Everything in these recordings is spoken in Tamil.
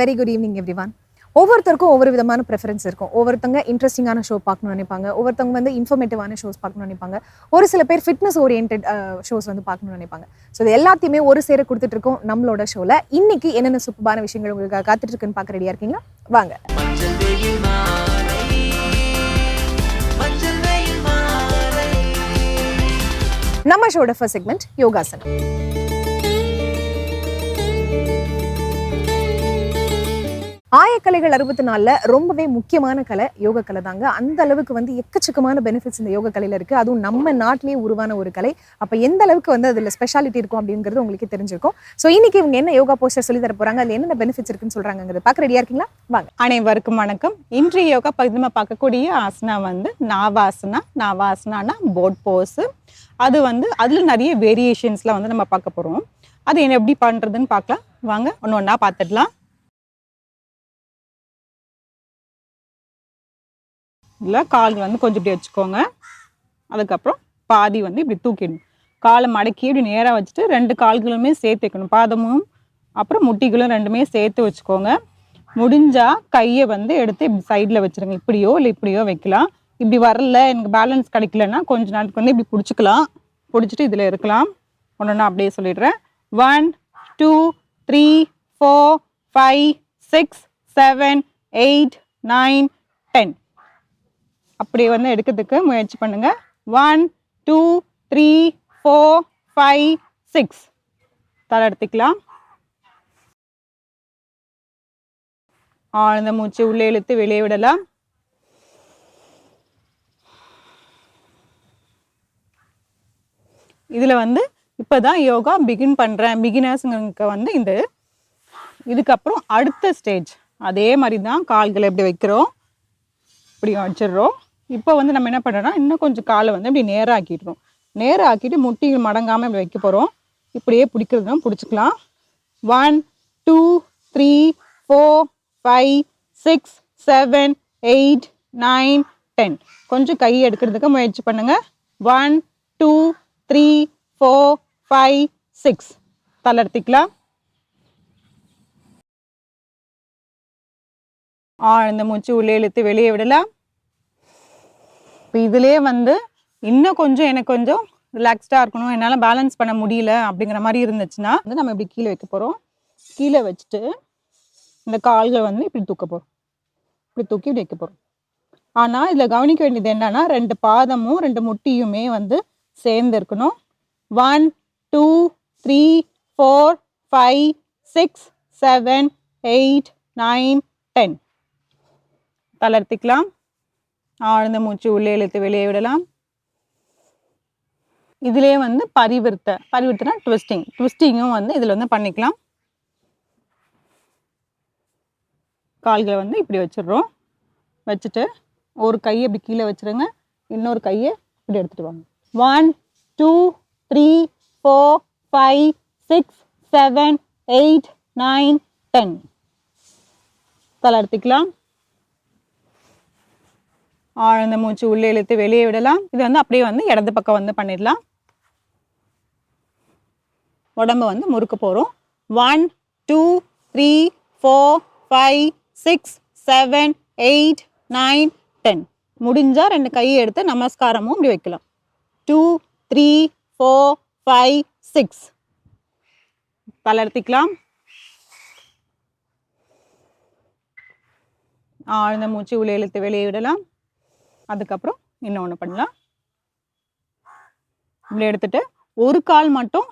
வெரி குட் ஈவினிங் எவ்ரிவான் ஒவ்வொருத்தருக்கும் ஒவ்வொரு விதமான ப்ரெஃபரன்ஸ் இருக்கும். ஒவ்வொருத்தவங்க இன்ட்ரெஸ்டிங்கான ஷோ பார்க்கணும்னு நினைப்பாங்க. ஒவ்வொருத்தவங்க வந்து இன்ஃபர்மேட்டிவான ஷோஸ் பார்க்கணும்னு நினைப்பாங்க. ஒரு சில பேர் ஃபிட்னஸ் ஓரியன்ட் ஷோஸ் வந்து பார்க்கணும்னு நினைப்பாங்க. ஸோ இது எல்லாத்தையுமே ஒரு சேர கொடுத்துட்டு இருக்கோம் நம்மளோட ஷோவில் இன்னைக்கு என்னென்ன சூப்பரான விஷயங்கள் உங்களுக்கு காத்துட்டு இருக்குன்னு பார்க்க ரெடியாக இருக்கீங்களா? வாங்க. நம்ம ஷோட ஃபர்ஸ்ட் செக்மெண்ட் யோகாசனம். ஆயக்கலைகள் அறுபத்தி நாலில் ரொம்பவே முக்கியமான கலை யோக கலை தாங்க. அந்த அளவுக்கு வந்து எக்கச்சக்கமான பெனிஃபிட்ஸ் இந்த யோக கலையில் இருக்குது அதுவும் நம்ம நாட்டிலேயே உருவான ஒரு கலை. அப்போ எந்த அளவுக்கு வந்து அதில் ஸ்பெஷாலிட்டி இருக்கும் அப்படிங்கிறது உங்களுக்கு தெரிஞ்சிருக்கும். ஸோ இன்றைக்கி இவங்க என்ன யோகா போஸ்டர் சொல்லி தர போகிறாங்க அதில் என்னென்ன பெனிஃபிட்ஸ் இருக்குன்னு சொல்கிறாங்கிறது பார்க்க ரெடியாக இருக்கீங்களா? வாங்க. அனைவருக்கும் வணக்கம். இன்றைய யோகா பகுதி நம்ம பார்க்கக்கூடிய ஆசனா வந்து நாவாசனா நாவாசனானா போட் போஸ் அது வந்து அதில் நிறைய வேரியேஷன்ஸ்லாம் வந்து நம்ம பார்க்க போகிறோம் அது என்ன எப்படி பண்ணுறதுன்னு பார்க்கலாம். வாங்க ஒன்று ஒன்றா பார்த்துடலாம். இல்லை கால் வந்து கொஞ்சம் இப்படி வச்சுக்கோங்க. அதுக்கப்புறம் பாதி வந்து இப்படி தூக்கிடணும். காலை மடக்கி இப்படி நேராக வச்சுட்டு ரெண்டு கால்களுமே சேர்த்து வைக்கணும். பாதமும் அப்புறம் முட்டிகளும் ரெண்டுமே சேர்த்து வச்சுக்கோங்க. முடிஞ்சால் கையை வந்து எடுத்து இப்படி சைடில் வச்சிருங்க. இப்படியோ இல்லை இப்படியோ வைக்கலாம். இப்படி வரல எனக்கு பேலன்ஸ் கிடைக்கலன்னா கொஞ்ச நாளுக்கு வந்து இப்படி பிடிச்சிக்கலாம். பிடிச்சிட்டு இதில் இருக்கலாம். ஒன்று அப்படியே சொல்லிடுறேன். One two three four five six seven eight nine அப்படி வந்து எடுக்கிறதுக்கு முயற்சி பண்ணுங்க. One two three four five six தலை எடுத்துக்கலாம். ஆழ்ந்த மூச்சு உள்ளே இழுத்து வெளியே விடலாம். இதில் வந்து இப்போ தான் யோகா பிகின் பண்ணுறேன் பிகினர்ஸுங்களுக்கு வந்து இந்த இதுக்கப்புறம் அடுத்த ஸ்டேஜ் அதே மாதிரி தான் கால்களை இப்படி வைக்கிறோம். இப்படி வச்சிடுறோம் இப்போ வந்து நம்ம என்ன பண்ணுறோம்னா இன்னும் கொஞ்சம் காலை வந்து இப்படி நேராக ஆக்கிடுறோம் நேராக ஆக்கிட்டு முட்டிகள் மடங்காமல் இப்படி வைக்க போகிறோம் இப்படியே பிடிக்கிறதுனா பிடிச்சிக்கலாம். One two three four five six seven eight nine ten கொஞ்சம் கை எடுக்கிறதுக்கு முயற்சி பண்ணுங்கள் one two three four five six தளர்த்திக்கலாம் ஆழ்ந்த மூச்சு உள்ளே இழுத்து வெளியே விடலாம். இப்போ இதுலேயே வந்து இன்னும் கொஞ்சம் எனக்கு கொஞ்சம் ரிலாக்ஸ்டாக இருக்கணும். என்னால் பேலன்ஸ் பண்ண முடியல அப்படிங்கிற மாதிரி இருந்துச்சுன்னா வந்து நம்ம இப்படி கீழே வைக்க போகிறோம் கீழே வச்சுட்டு இந்த கால்கள் வந்து இப்படி தூக்க போகிறோம் இப்படி தூக்கி இப்படி வைக்க போகிறோம் ஆனால் இதில் கவனிக்க வேண்டியது என்னன்னா ரெண்டு பாதமும் ரெண்டு முட்டியுமே வந்து சேர்ந்து இருக்கணும். One two three four five six seven eight nine ten தளர்த்திக்கலாம் ஆழ்ந்த மூச்சு உள்ளே இழுத்து வெளியே விடலாம். இதுலேயே வந்து பரிவர்த்த பரிவர்த்தனா ட்விஸ்டிங் ட்விஸ்டிங்கும் வந்து இதில் வந்து பண்ணிக்கலாம். கால்களை வந்து இப்படி வச்சிடுறோம். வச்சுட்டு ஒரு கையை இப்படி கீழே வச்சிருங்க. இன்னொரு கையை இப்படி எடுத்துகிட்டு வாங்க. One two three four five six seven eight nine ten தளர்த்திக்கலாம் ஆழ்ந்த மூச்சு உள்ளே இழுத்து வெளியே விடலாம். இது வந்து அப்படியே வந்து இடது பக்கம் வந்து பண்ணிடலாம். உடம்ப வந்து முறுக்க போகிறோம் one two three four five six seven eight nine ten முடிஞ்சால் ரெண்டு கையை எடுத்து நமஸ்காரமும் இப்படி வைக்கலாம். Two three four five six தளர்த்திக்கலாம் ஆழ்ந்த மூச்சு உள்ளே இழுத்து வெளியே விடலாம். அதுக்கப்புறம் இன்னொன்று பண்ணலாம். இப்படி எடுத்துட்டு ஒரு கால் மட்டும்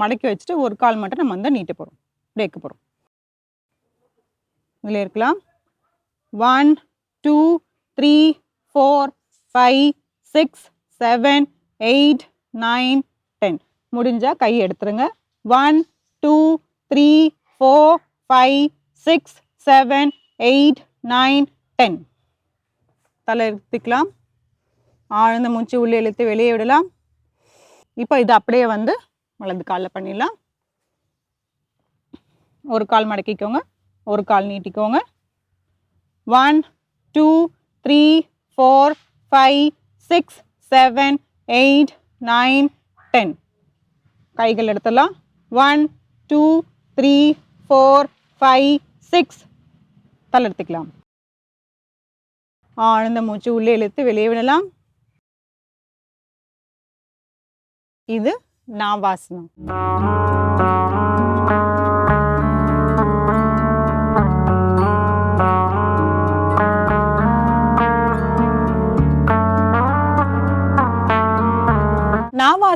மடக்கி வச்சுட்டு ஒரு கால் மட்டும் நம்ம வந்து நீட்ட போகிறோம் பிரேக்க போகிறோம் இதில் இருக்கலாம். One two three four five six seven eight nine ten முடிஞ்சால் கை எடுத்துருங்க. One two three four five six seven eight nine ten தலை எடுத்துக்கலாம். ஆழ்ந்த மூச்சு உள்ளே இழுத்து வெளியே விடலாம். இப்போ இது அப்படியே வந்து வலது காலில் பண்ணிடலாம். ஒரு கால் மடக்கிக்கோங்க. ஒரு கால் நீட்டிக்கோங்க. One two three four five six seven eight nine ten கைகள் எடுத்துடலாம். One two three four five six தளர்த்திக்கலாம் ஆழ்ந்த மூச்சு உள்ளே இழுத்து வெளியே விடலாம். இது நாவாசனம்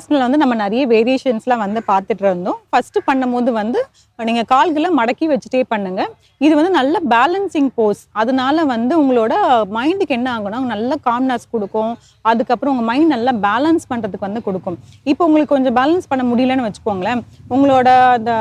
நாவாசனில் வந்து நம்ம நிறைய வேரியேஷன்ஸ்லாம் வந்து பார்த்துட்டு இருந்தோம். ஃபஸ்ட்டு பண்ணும்போது வந்து நீங்கள் கால்களை மடக்கி வச்சுட்டே பண்ணுங்க. இது வந்து நல்ல பேலன்சிங் போஸ் அதனால வந்து உங்களோட மைண்டுக்கு என்ன ஆகும்னா நல்ல காம்னஸ் கொடுக்கும். அதுக்கப்புறம் உங்கள் மைண்ட் நல்லா பேலன்ஸ் பண்ணுறதுக்கு வந்து கொடுக்கும். இப்போ உங்களுக்கு கொஞ்சம் பேலன்ஸ் பண்ண முடியலன்னு வச்சுக்கோங்களேன். உங்களோட அந்த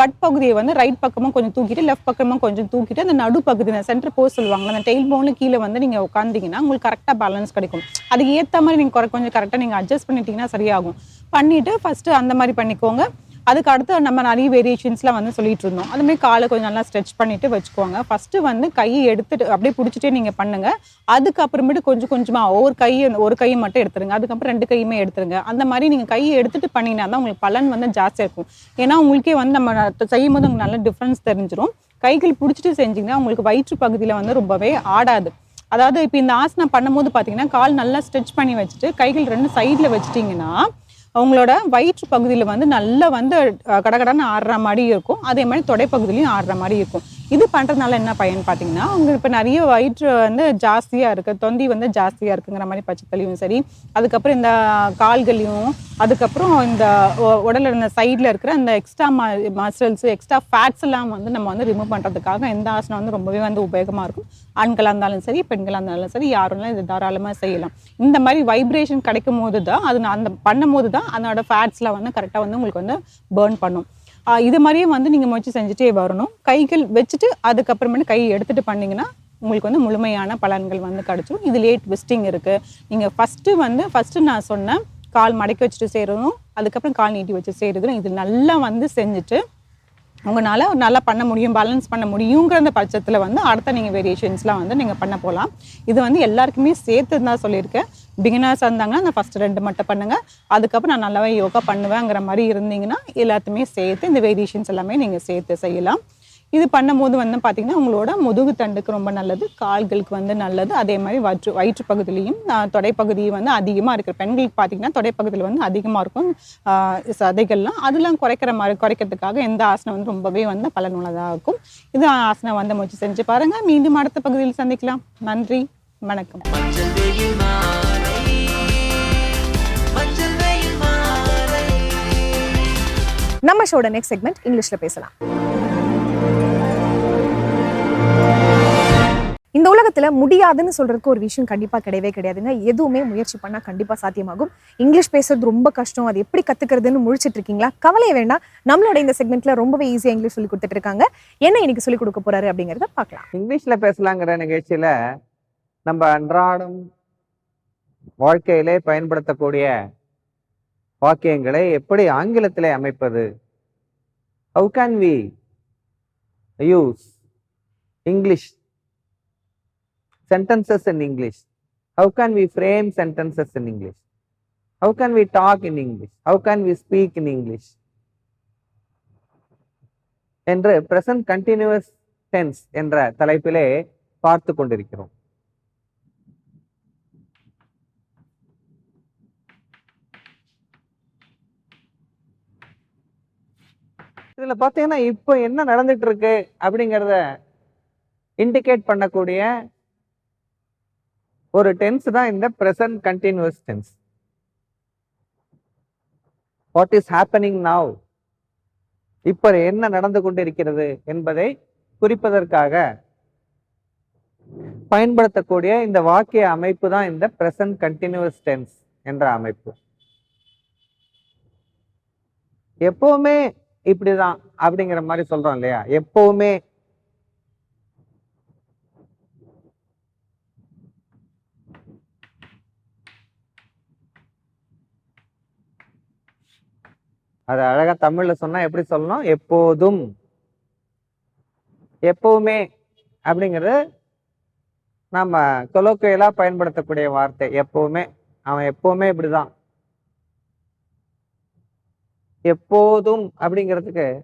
பட் பகுதியை வந்து ரைட் பக்கமும் கொஞ்சம் தூக்கிட்டு லெஃப்ட் பக்கமும் கொஞ்சம் தூக்கிட்டு அந்த நடுப்பகுதி அந்த சென்டர் போஸ் சொல்லுவாங்க அந்த டெயில் போனில் கீழே வந்து நீங்கள் உட்காந்தீங்கன்னா உங்களுக்கு கரெக்டாக பேலன்ஸ் கிடைக்கும். அதுக்கு ஏற்ற மாதிரி நீங்கள் கொஞ்சம் கரெக்டாக நீங்கள் அட்ஜஸ்ட் பண்ணிட்டீங்கன்னா ஆகும் பண்ணிட்டு ஃபஸ்ட்டு அந்த மாதிரி பண்ணிக்கோங்க. அதுக்கு அடுத்து நம்ம நிறைய வேரியேஷன்ஸ்லாம் வந்து சொல்லிட்டு இருந்தோம். அதுமாதிரி காலை கொஞ்சம் நல்லா ஸ்ட்ரெச் பண்ணிட்டு வச்சுக்கோங்க. ஃபஸ்ட்டு வந்து கையை எடுத்துட்டு அப்படியே பிடிச்சிட்டே நீங்கள் பண்ணுங்க. அதுக்கப்புறமேட்டு கொஞ்சம் கொஞ்சமாக ஒரு கையை ஒரு கையை மட்டும் எடுத்துருங்க. அதுக்கப்புறம் ரெண்டு கையுமே எடுத்துருங்க. அந்த மாதிரி நீங்கள் கையை எடுத்துட்டு பண்ணினா தான் உங்களுக்கு பலன் வந்து ஜாஸ்தியாக இருக்கும். ஏன்னா உங்களுக்கே வந்து நம்ம செய்யும் போது உங்களுக்கு நல்ல டிஃப்ரென்ஸ் தெரிஞ்சிடும் கைகள் பிடிச்சிட்டு செஞ்சிங்கன்னா உங்களுக்கு வயிற்று பகுதியில் வந்து ரொம்பவே ஆடாது. அதாவது இப்போ இந்த ஆசனம் பண்ணும்போது பார்த்தீங்கன்னா கால் நல்லா ஸ்ட்ரெச் பண்ணி வச்சுட்டு கைகள் ரெண்டு சைடில் வச்சிட்டிங்கன்னா அவங்களோட வயிற்று பகுதியில் வந்து நல்லா வந்து கடகடன்னு ஆடுற மாதிரி இருக்கும். அதே மாதிரி தொடைப்பகுதியிலையும் ஆடுற மாதிரி இருக்கும். இது பண்ணுறதுனால என்ன பயன் பார்த்தீங்கன்னா உங்களுக்கு இப்போ நிறைய வயிற்று வந்து ஜாஸ்தியாக இருக்குது தொந்தி வந்து ஜாஸ்தியாக இருக்குங்கிற மாதிரி பட்சத்துலையும் சரி அதுக்கப்புறம் இந்த கால்களையும் அதுக்கப்புறம் இந்த உடலில் இருந்த சைடில் இருக்கிற அந்த எக்ஸ்ட்ரா மசில்ஸ் எக்ஸ்ட்ரா ஃபேட்ஸ் எல்லாம் வந்து நம்ம வந்து ரிமூவ் பண்ணுறதுக்காக இந்த ஆசனம் வந்து ரொம்பவே வந்து உபயோகமாக இருக்கும். ஆண்களாக இருந்தாலும் சரி பெண்களாக இருந்தாலும் சரி யாரும்லாம் இது தாராளமாக செய்யலாம். இந்த மாதிரி வைப்ரேஷன் கிடைக்கும் போது தான் அது நான் அந்த பண்ணும் போது தான் அதனோட ஃபேட்ஸ்லாம் வந்து கரெக்டாக வந்து உங்களுக்கு வந்து பேர்ன் பண்ணும். இது மாதிரியே வந்து நீங்கள் முயற்சி செஞ்சுட்டே வரணும். கைகள் வச்சுட்டு அதுக்கப்புறமேட்டு கை எடுத்துட்டு பண்ணிங்கன்னா உங்களுக்கு வந்து முழுமையான பலன்கள் வந்து கிடச்சிடும் இது லேட் ட்விஸ்டிங் இருக்குது நீங்கள் ஃபஸ்ட்டு வந்து ஃபஸ்ட்டு நான் சொன்னேன் கால் மடக்கி வச்சுட்டு செய்கிறதும் அதுக்கப்புறம் கால் நீட்டி வச்சு செய்கிறதும் இது நல்லா வந்து செஞ்சுட்டு உங்களால் நல்லா பண்ண முடியும் பேலன்ஸ் பண்ண முடியுங்கிற பட்சத்தில் வந்து அடுத்த நீங்கள் வேரியேஷன்ஸ்லாம் வந்து நீங்கள் பண்ண போகலாம் இது வந்து எல்லாருக்குமே சேர்த்து தான் சொல்லியிருக்கேன். பிகினர்ஸ் இருந்தாங்கன்னா நான் ஃபஸ்ட்டு ரெண்டு மட்டும் பண்ணுங்கள் அதுக்கப்புறம் நான் நல்லாவே யோகா பண்ணுவேங்கிற மாதிரி இருந்தீங்கன்னா எல்லாத்தையுமே சேர்த்து இந்த வேரியேஷன்ஸ் எல்லாமே நீங்கள் சேர்த்து செய்யலாம். இது பண்ணும்போது வந்து பார்த்தீங்கன்னா உங்களோட முதுகு தண்டுக்கு ரொம்ப நல்லது கால்களுக்கு வந்து நல்லது. அதே மாதிரி வயிற்று வயிற்று பகுதியிலையும் ஆஹ், தொடைப்பகுதி வந்து அதிகமாக இருக்கிற பெண்களுக்கு பார்த்தீங்கன்னா தொடைப்பகுதியில் வந்து அதிகமாக இருக்கும் சதைகள்லாம். அதெல்லாம் குறைக்கிற மாதிரி குறைக்கிறதுக்காக எந்த ஆசனம் வந்து ரொம்பவே வந்து பலனுள்ளதாக இருக்கும். இது ஆசனம் வந்து முயற்சி செஞ்சு பாருங்கள் மீண்டும் அடுத்த பகுதியில் சந்திக்கலாம். நன்றி. வணக்கம். நம்ம ஷோட நெக்ஸ்ட் செக்மெண்ட் இங்கிலீஷ்ல பேசலாம். இந்த உலகத்துல முடியாதுன்னு சொல்றதுக்கு ஒரு விஷயம் கண்டிப்பா கிடையவே கிடையாதுங்க. எதுவுமே முயற்சி பண்ணா கண்டிப்பா சாத்தியமாகும். இங்கிலீஷ் பேசுறது ரொம்ப கஷ்டம். அது எப்படி கத்துக்கிறதுன்னு முழிச்சிட்டு இருக்கீங்களா? கவலை வேண்டாம். நம்மளோட இந்த செக்மெண்ட்ல ரொம்பவே ஈஸியா இங்கிலீஷ் சொல்லி கொடுத்துட்டு இருக்காங்க. என்ன இன்னைக்கு சொல்லி கொடுக்க போறாரு அப்படிங்கறத பார்க்கலாம். இங்கிலீஷ்ல பேசலாங்கிற நிகழ்ச்சியில நம்ம அன்றாடம் வாழ்க்கையிலே பயன்படுத்தக்கூடிய வாக்கியங்களை எப்படி ஆங்கிலத்தில் அமைப்பது how can we use English sentences in English how can we frame sentences in English how can we talk in English how can we speak in English என்று பிரசன்ட் கண்டினியூஸ் டென்ஸ் என்ற தலைப்பிலே பார்த்து கொண்டிருக்கிறோம் இதில் பார்த்தீங்கன்னா இப்போ என்ன நடந்துட்டு இருக்கு அப்படிங்கிறத இண்டிகேட் பண்ணக்கூடிய ஒரு டென்ஸ் தான் இந்த present continuous tense what is happening now இப்ப என்ன நடந்து கொண்டிருக்கிறது என்பதை குறிப்பதற்காக பயன்படுத்தக்கூடிய இந்த வாக்கிய அமைப்பு தான் இந்த ப்ரெசன்ட் கண்டினியூஸ் டென்ஸ் என்ற அமைப்பு. எப்பவுமே இப்படிதான் அப்படிங்கிற மாதிரி சொல்றோம் இல்லையா? எப்பவுமே அது அழகா தமிழ்ல சொன்னா எப்படி சொல்லணும்? எப்போதும். எப்பவுமே அப்படிங்கிறது நம்ம கொலோக்கியலா பயன்படுத்தக்கூடிய வார்த்தை. எப்பவுமே. அவன் எப்பவுமே இப்படிதான். எப்போதும் அப்படிங்கிறதுக்கு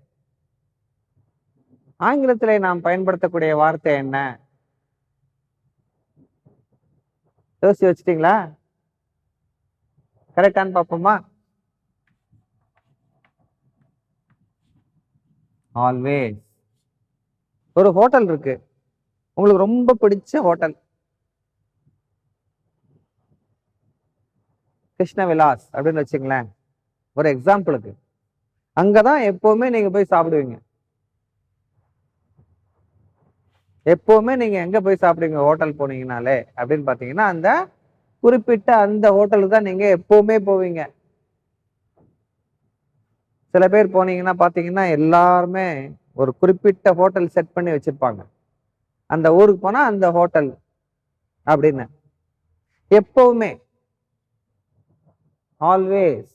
ஆங்கிலத்தில் நாம் பயன்படுத்தக்கூடிய வார்த்தை என்ன? யோசிச்சு வச்சிட்டீங்களா? கரெக்டான்னு பார்ப்போமா? ஆல்வேஸ் ஒரு ஹோட்டல் இருக்கு. உங்களுக்கு ரொம்ப பிடிச்ச ஹோட்டல். கிருஷ்ண விலாஸ் அப்படின்னு வச்சுங்களேன். ஒரு எக்ஸாம்பிளுக்கு அங்கதான் எப்பவுமே நீங்க போய் சாப்பிடுவீங்க. எப்பவுமே நீங்க எங்க போய் சாப்பிடுவீங்க? ஹோட்டல் போனீங்கனாலே அப்படின்னு பாத்தீங்கன்னா அந்த குறிப்பிட்ட அந்த ஹோட்டலுக்கு தான் நீங்க எப்பவுமே போவீங்க. சில பேர் போனீங்கன்னா பாத்தீங்கன்னா எல்லாருமே ஒரு குறிப்பிட்ட ஹோட்டல் செட் பண்ணி வச்சிருப்பாங்க. அந்த ஊருக்கு போனா அந்த ஹோட்டல் அப்படின்னு. எப்பவுமே. ஆல்வேஸ்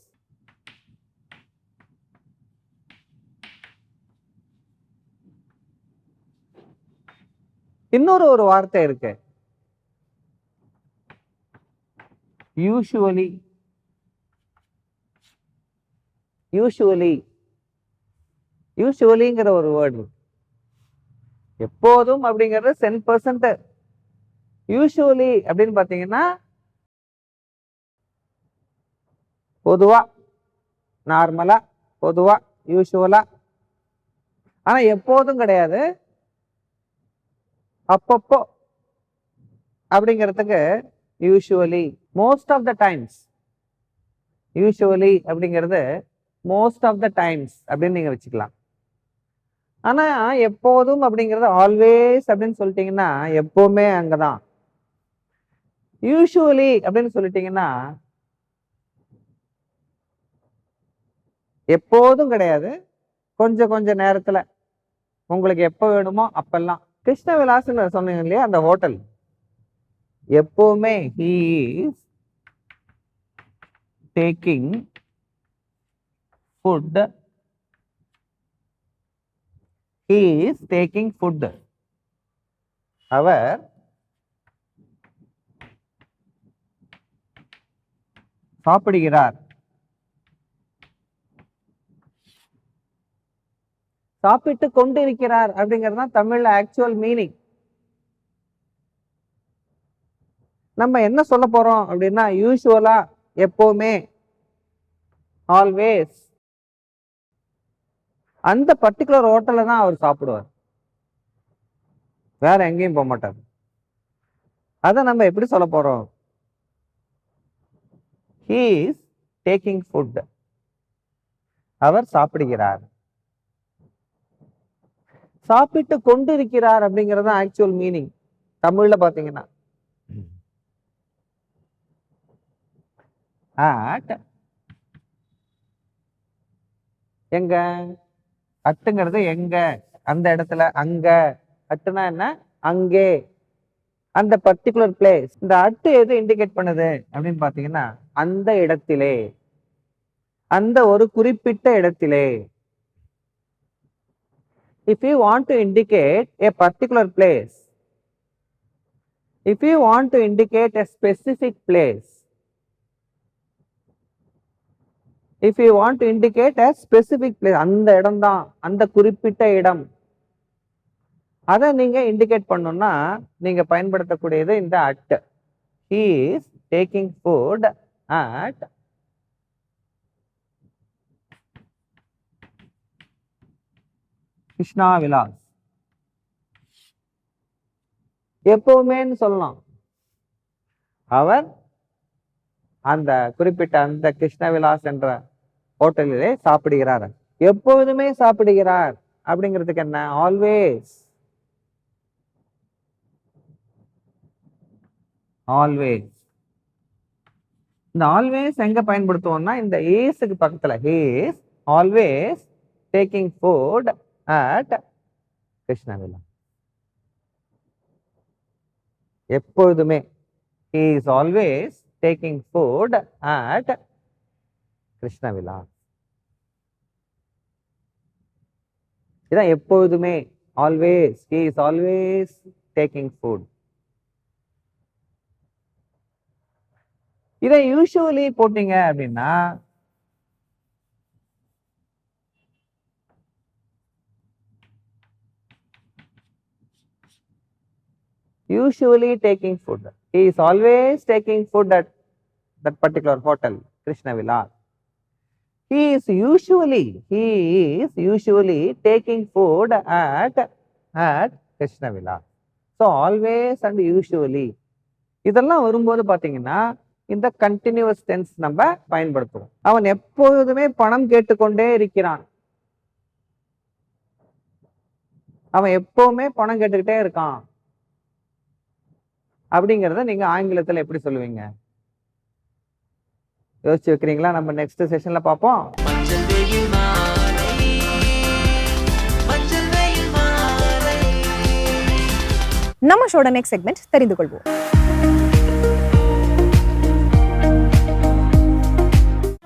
இன்னொரு ஒரு வார்த்தை இருக்கு. யூஷுவலி யூஷுவலி யூஷுவலிங்கிற ஒரு வேர்டு எப்போதும் அப்படிங்கிறது சென் பர்சன்ட் யூஷுவலி அப்படின்னு பார்த்தீங்கன்னா பொதுவா நார்மலா பொதுவா யூஷுவலா ஆனா எப்போதும் கிடையாது. அப்பப்போ அப்படிங்கிறதுக்கு usually most of the times usually அப்படிங்கிறது மோஸ்ட் ஆஃப் த டைம்ஸ் அப்படின்னு நீங்கள் வச்சுக்கலாம். ஆனால் எப்போதும் அப்படிங்கிறது ஆல்வேஸ் அப்படின்னு சொல்லிட்டீங்கன்னா அங்கே தான் யூஷுவலி அப்படின்னு சொல்லிட்டீங்கன்னா எப்போதும் கிடையாது. கொஞ்சம் கொஞ்சம் நேரத்தில். உங்களுக்கு எப்போ வேணுமோ அப்பெல்லாம். கிருஷ்ண விலாஸ்ன்னு சொன்னீங்க இல்லையா? அந்த ஹோட்டல் எப்பவுமே he is taking food he is taking food அவர் சாப்பிடுகிறார். சாப்பிட்டு கொண்டிருக்கிறார் அப்படிங்கிறது தான் தமிழ்ல ஆக்சுவல் மீனிங் நம்ம என்ன சொல்ல போறோம் அப்படின்னா யூஸ்வலா எப்போவுமே ஆல்வேஸ் அந்த பர்டிகுலர் ஹோட்டல்ல தான் அவர் சாப்பிடுவார். வேற எங்கேயும் போக மாட்டார். அதை நம்ம எப்படி சொல்ல போறோம்? ஹீ இஸ் டேக்கிங் ஃபுட் அவர் சாப்பிடுகிறார். சாப்பிட்டு கொண்டிருக்கிறார் அப்படிங்கிறது ஆக்சுவல் மீனிங் தமிழ்ல பாத்தீங்கன்னா எங்க? அட்டுங்கிறது எங்க? அந்த இடத்துல அங்க. அட்டுனா என்ன? அங்கே. அந்த பர்டிகுலர் பிளேஸ் இந்த அட்டு எது இண்டிகேட் பண்ணுது? அப்படின்னு பாத்தீங்கன்னா அந்த இடத்திலே. அந்த ஒரு குறிப்பிட்ட இடத்திலே. If you want to indicate a particular place, if you want to indicate a specific place, if you want to indicate a specific place, அந்த இடம் தான் அந்த குறிப்பிட்ட இடம் அதை நீங்க இண்டிகேட் பண்ணணும்னா நீங்க பயன்படுத்தக்கூடியது இந்த at he is taking food at Krishna Vilas. எப்பவுமேன்னு சொல்லலாம். அவர் அந்த குறிப்பிட்ட அந்த கிருஷ்ண விலாஸ் என்ற ஹோட்டலிலே சாப்பிடுகிறார். எப்பொழுதுமே சாப்பிடுகிறார். அப்படிங்கிறதுக்கு என்ன? ஆல்வேஸ் ஆல்வேஸ் இந்த ஆல்வேஸ் எங்க பயன்படுத்துவோம்னா இந்த ஏஸுக்கு பக்கத்துல he's always taking food at Krishnavila. எப்பொழுதுமே he is always taking food at Krishnavila. இதான் எப்பொழுதுமே always he is always taking food இதை யூஸ்வலி போட்டீங்க அப்படின்னா usually taking food he is always taking food at that particular hotel Krishnavila he he is usually he is usually taking food at at so always and usually இதெல்லாம் வரும்போது பார்த்தீங்கன்னா இந்த கண்டினியூஸ் டென்ஸ் நம்ம பயன்படுத்துவோம். அவன் எப்பொழுதுமே பணம் கேட்டுக்கொண்டே இருக்கிறான். அவன் எப்பவுமே பணம் கேட்டுக்கிட்டே இருக்கான். அப்படிங்கிறத நீங்க ஆங்கிலத்துல எப்படி சொல்லுவீங்க? யோசிச்சு வைக்கிறீங்களா? நம்ம நெக்ஸ்ட் செஷன்ல பார்ப்போம் நம்ம ஷோட நெக்ஸ்ட் செக்மெண்ட் தெரிந்து கொள்வோம்.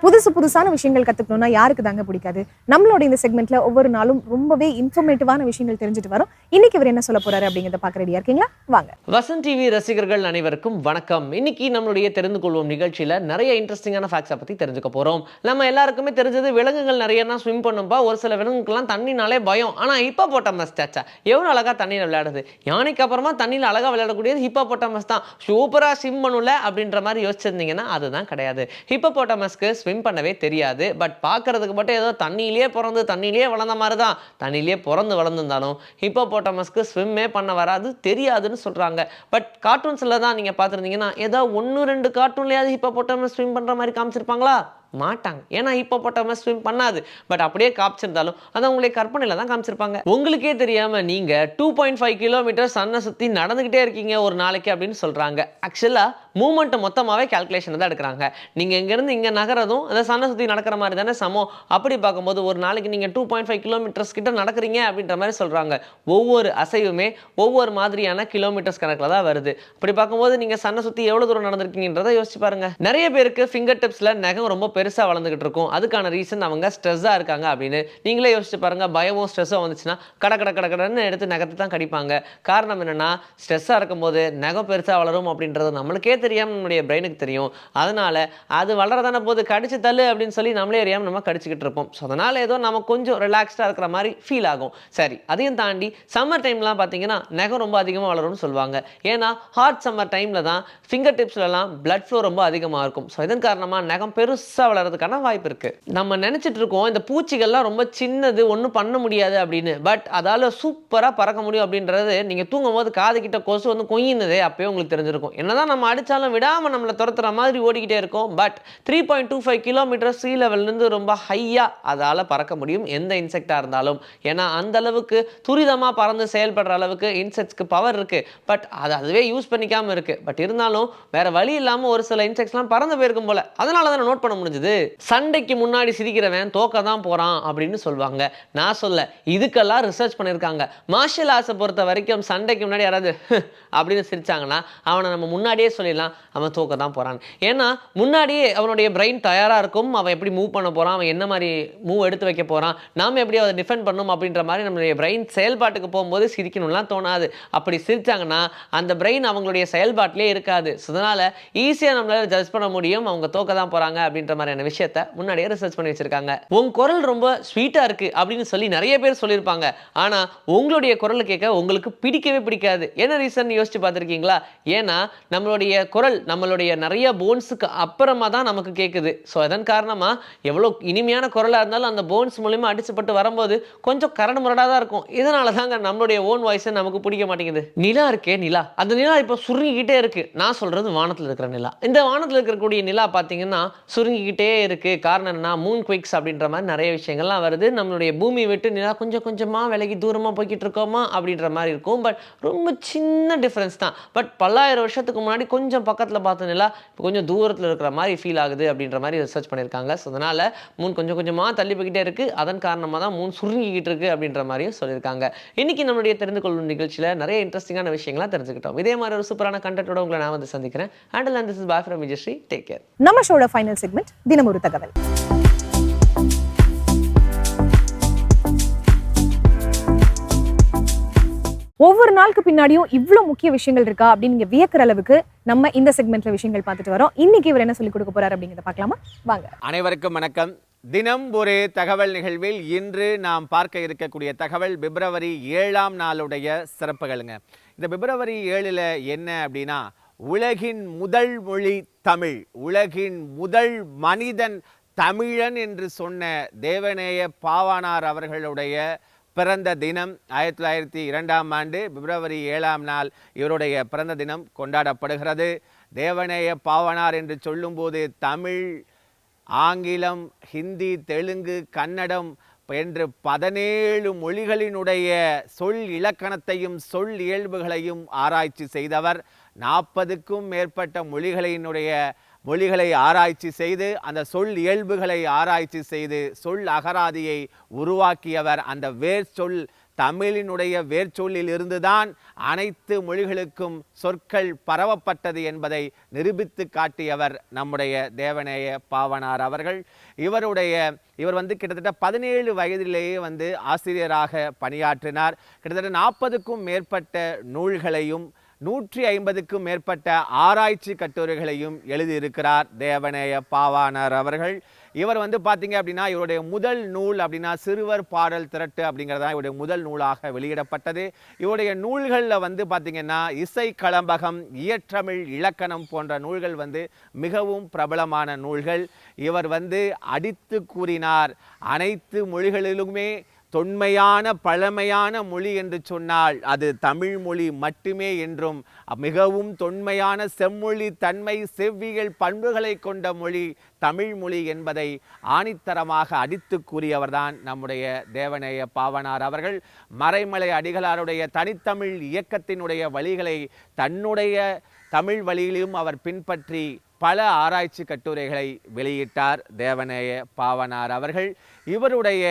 புதுசு புதுசான விஷயங்கள் கத்துக்கணும்னா யாருக்கு தாங்க பிடிக்காது? நம்மளோட இந்த செக்மெண்ட்ல ஒவ்வொரு நாளும் ரொம்பவே இன்ஃபர்மேட்டிவான விஷயங்கள் தெரிஞ்சுட்டு வரோம். இன்னைக்கு இவர் என்ன சொல்ல போறாரு அப்படிங்கிறத பார்க்க ரெடியா இருக்கீங்களா? வாங்க. வசந்த் டிவி ரசிகர்கள் அனைவருக்கும் வணக்கம். இன்னைக்கு நம்மளுடைய தெரிந்து கொள்வோம் நிகழ்ச்சியில நிறைய இன்ட்ரெஸ்டிங்கான ஃபேக்ட்ஸை பத்தி தெரிஞ்சுக்க போறோம். நம்ம எல்லாருக்குமே தெரிஞ்சது விலங்குகள் நிறையனா ஸ்விம் பண்ணும்பா ஒரு சில விலங்குகள்லாம் தண்ணினாலே பயம். ஆனா ஹிப்பா போட்டாமஸ் சாச்சா எவ்வளவு அழகா தண்ணியில் விளையாடுது. யானைக்கு அப்புறமா தண்ணியில் அழகா விளையாடக்கூடியது ஹிப்பா போட்டாமஸ் தான். சூப்பரா ஸ்விம் பண்ணல அப்படின்ற மாதிரி யோசிச்சிருந்தீங்கன்னா அதுதான் கிடையாது. ஹிப்பா போட்டாமஸ்க்கு ஸ்விம் ஸ்விம் பண்ணவே தெரியாது. பட் பார்க்குறதுக்கு மட்டும் ஏதோ தண்ணியிலேயே பிறந்து தண்ணியிலேயே வளர்ந்த மாதிரி தான். தண்ணியிலேயே பிறந்து வளர்ந்துருந்தாலும் ஹிப்போ போட்டமஸ்க்கு ஸ்விம்மே பண்ண வராது தெரியாதுன்னு சொல்கிறாங்க பட் கார்ட்டூன்ஸில் தான் நீங்கள் பார்த்துருந்தீங்கன்னா ஏதோ ஒன்று ரெண்டு கார்ட்டூன்லேயாவது ஹிப்போ போட்டமஸ் ஸ்விம் பண்ணுற மாதிரி காமிச்சிருப்பாங்களா? மாட்டாங்க. ஏன்னா இப்போ போட்டவங்க ஸ்விம் பண்ணாது. பட் அப்படியே காமிச்சிருந்தாலும் அதை உங்களுடைய கற்பனையில் தான் காமிச்சிருப்பாங்க. உங்களுக்கே தெரியாமல் நீங்கள் டூ பாயிண்ட் ஃபைவ் கிலோமீட்டர் சன்னை சுற்றி நடந்துக்கிட்டே இருக்கீங்க ஒரு நாளைக்கு அப்படின்னு சொல்கிறாங்க ஆக்சுவலாக மூமெண்ட்டை மொத்தமாகவே கால்குலேஷன் தான் எடுக்கிறாங்க. நீங்கள் இங்கேருந்து இங்கே நகரதும் அந்த சன்னை சுற்றி நடக்கிற மாதிரி தானே சமம். அப்படி பார்க்கும்போது ஒரு நாளைக்கு நீங்கள் டூ பாயிண்ட் ஃபைவ் கிலோமீட்டர்ஸ் கிட்ட நடக்கிறீங்க அப்படின்ற மாதிரி சொல்கிறாங்க ஒவ்வொரு அசைவுமே ஒவ்வொரு மாதிரியான கிலோமீட்டர்ஸ் கணக்கில் தான் வருது. அப்படி பார்க்கும்போது நீங்கள் சன்னை சுற்றி எவ்வளோ தூரம் நடந்திருக்கீங்கன்றதை யோசிச்சு பாருங்க. நிறைய பேருக்கு ஃபிங்கர் டிப்ஸில் நகம் ரொம்ப பெருசாக வளர்ந்துகிட்டு இருக்கும். அதுக்கான ரீசன் அவங்க ஸ்ட்ரெஸ்ஸாக இருக்காங்க அப்படின்னு நீங்களே யோசிச்சு பாருங்கள் பயமும் ஸ்ட்ரெஸ்ஸோ வந்துச்சுன்னா கட கட கட கடன்னு எடுத்து நகத்தை தான் கடிப்பாங்க. காரணம் என்னென்னா ஸ்ட்ரெஸ்ஸாக இருக்கும்போது நகம் பெருசாக வளரும் அப்படின்றது நம்மளுக்கே தெரியாமல் நம்மளுடைய பிரெயினுக்கு தெரியும். அதனால் அது வளரதான போது கடிச்சு தள்ளு அப்படின்னு சொல்லி நம்மளே அறியாமல் நம்ம கடிச்சிக்கிட்டு இருப்போம். ஸோ அதனால் ஏதோ நம்ம கொஞ்சம் ரிலாக்ஸ்டாக இருக்கிற மாதிரி ஃபீல் ஆகும். சரி அதையும் தாண்டி சம்மர் டைம்லாம் பார்த்தீங்கன்னா நகம் ரொம்ப அதிகமாக வளரும்னு சொல்லுவாங்க. ஏன்னா ஹாட் சம்மர் டைமில் தான் ஃபிங்கர் டிப்ஸ்லலாம் பிளட் ஃப்ளோ ரொம்ப அதிகமாக இருக்கும். ஸோ இதன் காரணமாக நகம் பெருசாக வளர்றதுக்கான வாய்ப்பு இருக்குது நம்ம நினச்சிட்டு இருக்கோம் இந்த பூச்சிகள்லாம் ரொம்ப சின்னது ஒன்றும் பண்ண முடியாது அப்படின்னு. பட் அதால் சூப்பராக பறக்க முடியும் அப்படின்றது நீங்கள் தூங்கும் போது காது கிட்ட கொசு வந்து கொய்யினதே அப்பயே உங்களுக்கு தெரிஞ்சிருக்கும். என்னதான் நம்ம அடித்தாலும் விடாமல் நம்மளை துரத்துற மாதிரி ஓடிக்கிட்டே இருக்கோம். But three point two five kilometre sea லெவல்லேருந்து ரொம்ப ஹையாக அதால் பறக்க முடியும் எந்த இன்செக்டாக இருந்தாலும். ஏன்னா அந்த அளவுக்கு துரிதமாக பறந்து செயல்படுற அளவுக்கு இன்செக்ட்ஸ்க்கு பவர் இருக்குது பட் அது அதுவே யூஸ் பண்ணிக்காமல் இருக்குது பட் இருந்தாலும் வேற வழி இல்லாமல் ஒரு சில இன்செக்ட்ஸ்லாம் பறந்து போயிருக்கும் போல. அதனால தான் நோட் பண்ண முடிஞ்சது? சண்டைக்கு முன்னாடி சிரிக்கிறவன் தோக்க தான் போகிறான் அப்படின்னு சொல்லுவாங்க. நான் சொல்ல இதுக்கெல்லாம் ரிசர்ச் பண்ணியிருக்காங்க மார்ஷல் ஆர்ட்ஸை பொறுத்த வரைக்கும் சண்டைக்கு முன்னாடி யாராவது அப்படின்னு சிரிச்சாங்கன்னா அவனை நம்ம முன்னாடியே சொல்லிடலாம் அவன் தோக்க தான் போகிறான் ஏன்னா முன்னாடியே அவனுடைய பிரெயின் தயாராக இருக்கும். அவன் எப்படி மூவ் பண்ண போகிறான் அவன் என்ன மாதிரி மூவ் எடுத்து வைக்க போகிறான் நாம் எப்படி அதை டிஃபெண்ட் பண்ணும் அப்படின்ற மாதிரி நம்மளுடைய பிரெயின் செயல்பாட்டுக்கு போகும்போது சிரிக்கணும்லாம் தோணாது. அப்படி சிரிச்சாங்கன்னா அந்த பிரெயின் அவங்களுடைய செயல்பாட்டிலே இருக்காது. ஸோ அதனால் ஈஸியாக நம்மளால் ஜட்ஜ் பண்ண முடியும். அவங்க தோக்க தான் போகிறாங்க அப்படின்ற மாதிரி மாதிரியான விஷயத்த முன்னாடியே ரிசர்ச் பண்ணி வச்சிருக்காங்க. உன் குரல் ரொம்ப ஸ்வீட்டாக இருக்கு அப்படின்னு சொல்லி நிறைய பேர் சொல்லியிருப்பாங்க. ஆனால் உங்களுடைய குரல் கேட்க உங்களுக்கு பிடிக்கவே பிடிக்காது. என்ன ரீசன் யோசிச்சு பார்த்துருக்கீங்களா? ஏன்னா நம்மளுடைய குரல் நம்மளுடைய நிறைய போன்ஸுக்கு அப்புறமா தான் நமக்கு கேட்குது ஸோ அதன் காரணமாக எவ்வளோ இனிமையான குரலாக இருந்தாலும் அந்த போன்ஸ் மூலியமா அடிச்சுப்பட்டு வரும்போது கொஞ்சம் கரடு முரடாக தான் இருக்கும். இதனால தாங்க நம்மளுடைய ஓன் வாய்ஸை நமக்கு பிடிக்க மாட்டேங்குது. நிலா இருக்கே நிலா. அந்த நிலா இப்போ சுருங்கிக்கிட்டே இருக்கு. நான் சொல்றது வானத்தில் இருக்கிற நிலா. இந்த வானத்தில் இருக்கக்கூடிய நிலா பார்த்தீங்கன்னா சுருங்கிக்கிட்டே இருக்கு. காரணம் என்ன மூன் குவிக்ஸ் அப்படின்ற மாதிரி நிறைய விஷயங்கள்லாம் வருது. நம்மளுடைய பூமி விட்டு நிலா கொஞ்சம் கொஞ்சமாக விலகி தூரமாக போய்கிட்டு இருக்கோமா அப்படின்ற மாதிரி இருக்கும். பட் ரொம்ப சின்ன டிஃப்ரென்ஸ் தான். பட் பல்லாயிரம் வருஷத்துக்கு முன்னாடி கொஞ்சம் பக்கத்தில் பார்த்த நிலா இப்போ கொஞ்சம் தூரத்தில் இருக்கிற மாதிரி ஃபீல் ஆகுது அப்படின்ற மாதிரி ரிசர்ச் பண்ணியிருக்காங்க. ஸோ அதனால் மூன் கொஞ்சம் கொஞ்சமாக தள்ளி போய்கிட்டே இருக்குது அதன் காரணமாக தான் மூன் சுருங்கிக்கிட்டு இருக்கு அப்படின்ற மாதிரியும் சொல்லியிருக்காங்க. இன்றைக்கி நம்மளுடைய தெரிந்து கொள்ளும் நிகழ்ச்சியில் நிறைய இன்ட்ரெஸ்டிங்கான விஷயங்கள்லாம் தெரிஞ்சுக்கிட்டோம். இதே மாதிரி ஒரு சூப்பரான கண்டென்ட்டோட உங்களை நான் வந்து சந்திக்கிறேன். And and this is bye from Vijayasri take care நம்ம ஷோட ஃபைனல் செக்மெண்ட் தினம் ஒரு தகவல். ஒவ்வொரு நாளுக்கு பின்னாடியும் இவ்வளோ முக்கிய விஷயங்கள் இருக்கா அப்படின்னு நீங்க வியக்கிற அளவுக்கு நம்ம இந்த செக்மெண்ட்ல விஷயங்கள் பார்த்துட்டு வரோம். இன்னைக்கு இவர் என்ன சொல்லி கொடுக்க போறாரு அப்படிங்கறத பார்க்கலாமா? வாங்க. அனைவருக்கும் வணக்கம். தினம் ஒரு தகவல் நிகழ்வில் இன்று நாம் பார்க்க இருக்கக்கூடிய தகவல் பிப்ரவரி ஏழாம் நாளுடைய சிறப்புகளுங்க. இந்த பிப்ரவரி ஏழில் என்ன அப்படின்னா உலகின் முதல் மொழி தமிழ். உலகின் முதல் மனிதன் தமிழன் என்று சொன்ன தேவநேய பாவானார் அவர்களுடைய பிறந்த தினம் ஆயிரத்தி தொள்ளாயிரத்தி இரண்டாம் ஆண்டு பிப்ரவரி ஏழாம் நாள் இவருடைய பிறந்த தினம் கொண்டாடப்படுகிறது. தேவநேய பாவனார் என்று சொல்லும்போது தமிழ் ஆங்கிலம் ஹிந்தி தெலுங்கு கன்னடம் என்று பதினேழு மொழிகளினுடைய சொல் இலக்கணத்தையும் சொல் இயல்புகளையும் ஆராய்ச்சி செய்தவர். நாற்பதுக்கும் மேற்பட்ட மொழிகளினுடைய மொழிகளை ஆராய்ச்சி செய்து அந்த சொல் இயல்புகளை ஆராய்ச்சி செய்து சொல் அகராதியை உருவாக்கியவர் அந்த வேர் சொல் தமிழினுடைய வேர்ச்சொல்லில் இருந்துதான் அனைத்து மொழிகளுக்கும் சொற்கள் பரவப்பட்டது என்பதை நிரூபித்து காட்டியவர் நம்முடைய தேவநேய பாவனார் அவர்கள். இவருடைய இவர் வந்து கிட்டத்தட்ட பதினேழு வயதிலேயே வந்து ஆசிரியராக பணியாற்றினார். கிட்டத்தட்ட நாற்பதுக்கும் மேற்பட்ட நூல்களையும் நூற்றி ஐம்பதுக்கும் மேற்பட்ட ஆராய்ச்சி கட்டுரைகளையும் எழுதியிருக்கிறார் தேவநேய பாவானர் அவர்கள். இவர் வந்து பார்த்தீங்க அப்படின்னா இவருடைய முதல் நூல் அப்படின்னா சிறுவர் பாடல் திரட்டு அப்படிங்கிறதா இவருடைய முதல் நூலாக வெளியிடப்பட்டது. இவருடைய நூல்களில் வந்து பார்த்தீங்கன்னா இசை களம்பகம் இயற்றமிழ் இலக்கணம் போன்ற நூல்கள் வந்து மிகவும் பிரபலமான நூல்கள். இவர் வந்து அடித்து கூறினார் அனைத்து மொழிகளிலுமே தொன்மையான பழமையான மொழி என்று சொன்னால் அது தமிழ் மொழி மட்டுமே என்றும் மிகவும் தொன்மையான செம்மொழி தன்மை செவ்வியல் பண்புகளை கொண்ட மொழி தமிழ் மொழி என்பதை ஆணித்தரமாக அடித்து கூறியவர்தான் நம்முடைய தேவநேய பாவனார் அவர்கள். மறைமலை அடிகளாருடைய தனித்தமிழ் இயக்கத்தினுடைய வழிகளை தன்னுடைய தமிழ் வழியிலும் அவர் பின்பற்றி பல ஆராய்ச்சி கட்டுரைகளை வெளியிட்டார் தேவநேய பாவனார் அவர்கள். இவருடைய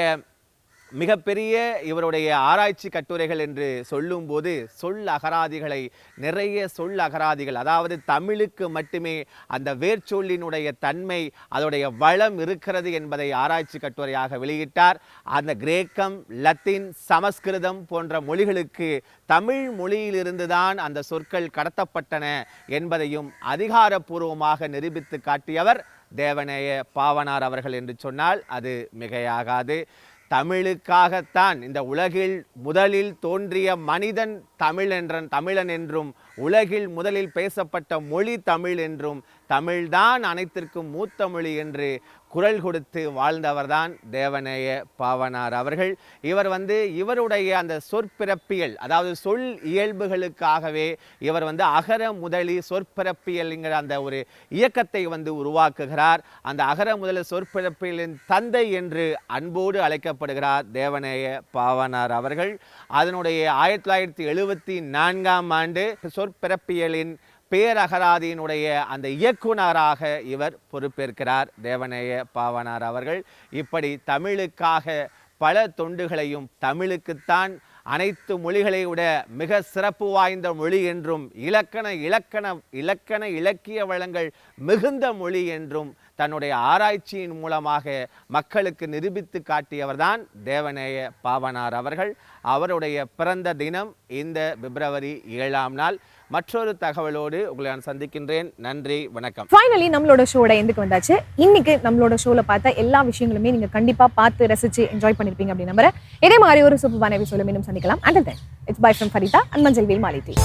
மிகப்பெரிய இவருடைய ஆராய்ச்சி கட்டுரைகள் என்று சொல்லும்போது சொல் அகராதிகளை நிறைய சொல் அகராதிகள் அதாவது தமிழுக்கு மட்டுமே அந்த வேர்ச்சொல்லினுடைய தன்மை அதோடைய வளம் இருக்கிறது என்பதை ஆராய்ச்சி கட்டுரையாக வெளியிட்டார். அந்த கிரேக்கம் லத்தீன் சமஸ்கிருதம் போன்ற மொழிகளுக்கு தமிழ் மொழியிலிருந்து தான் அந்த சொற்கள் கடத்தப்பட்டன என்பதையும் அதிகாரப்பூர்வமாக நிரூபித்து காட்டியவர் தேவநேய பாவனார் அவர்கள் என்று சொன்னால் அது மிகையாகாது. தமிழுக்காகத்தான் இந்த உலகில் முதலில் தோன்றிய மனிதன் தமிழ் என்ற தமிழன் என்றும் உலகில் முதலில் பேசப்பட்ட மொழி தமிழ் என்றும் தமிழ்தான் அனைத்திற்கும் மூத்தமொழி என்று குரல் கொடுத்து வாழ்ந்தவர்தான் தேவநேய பாவனார் அவர்கள். இவர் வந்து இவருடைய அந்த சொற்பிறப்பியல் அதாவது சொல் இயல்புகளுக்காகவே இவர் வந்து அகர முதலி சொற்பிறப்பியல்ங்கிற அந்த ஒரு இயக்கத்தை வந்து உருவாக்குகிறார். அந்த அகர முதல சொற்பிறப்பியலின் தந்தை என்று அன்போடு அழைக்கப்படுகிறார் தேவநேய பாவனார் அவர்கள். அதனுடைய ஆயிரத்தி தொள்ளாயிரத்தி எழுபத்தி நான்காம் ஆண்டு சொற்பிறப்பியலின் பேரகராதியினுடைய அந்த இயக்குனராக இவர் பொறுப்பேற்கிறார். தேவநேய பாவனார் அவர்கள் இப்படி தமிழுக்காக பல தொண்டுகளையும் தமிழுக்குத்தான் அனைத்து மொழிகளை விட மிக சிறப்பு வாய்ந்த மொழி என்றும் இலக்கண இலக்கண இலக்கண இலக்கிய வளங்கள் மிகுந்த மொழி என்றும் தன்னுடைய ஆராய்ச்சியின் மூலமாக மக்களுக்கு நிரூபித்து காட்டியவர்தான் தேவநேய பாவனார் அவர்கள். அவருடைய பிறந்த தினம் இந்த பிப்ரவரி ஏழாம் நாள். மற்றொரு தகவலோடு உங்களை நான் சந்திக்கின்றேன். நன்றி வணக்கம். ஃபைனலி நம்மளோட ஷோட எந்துக்கு வந்தாச்சு. இன்னைக்கு நம்மளோட ஷோல பார்த்த எல்லா விஷயங்களுமே நீங்க கண்டிப்பா பார்த்து ரசிச்சு என்ஜாய் பண்ணிருப்பீங்க அப்படின்னு நம்புறேன். இதே மாதிரி ஒரு சூப்பரான எபிசோட மீண்டும் சந்திக்கலாம். And then it's bye from Farida and மஞ்சள் வேல் மாலித்தி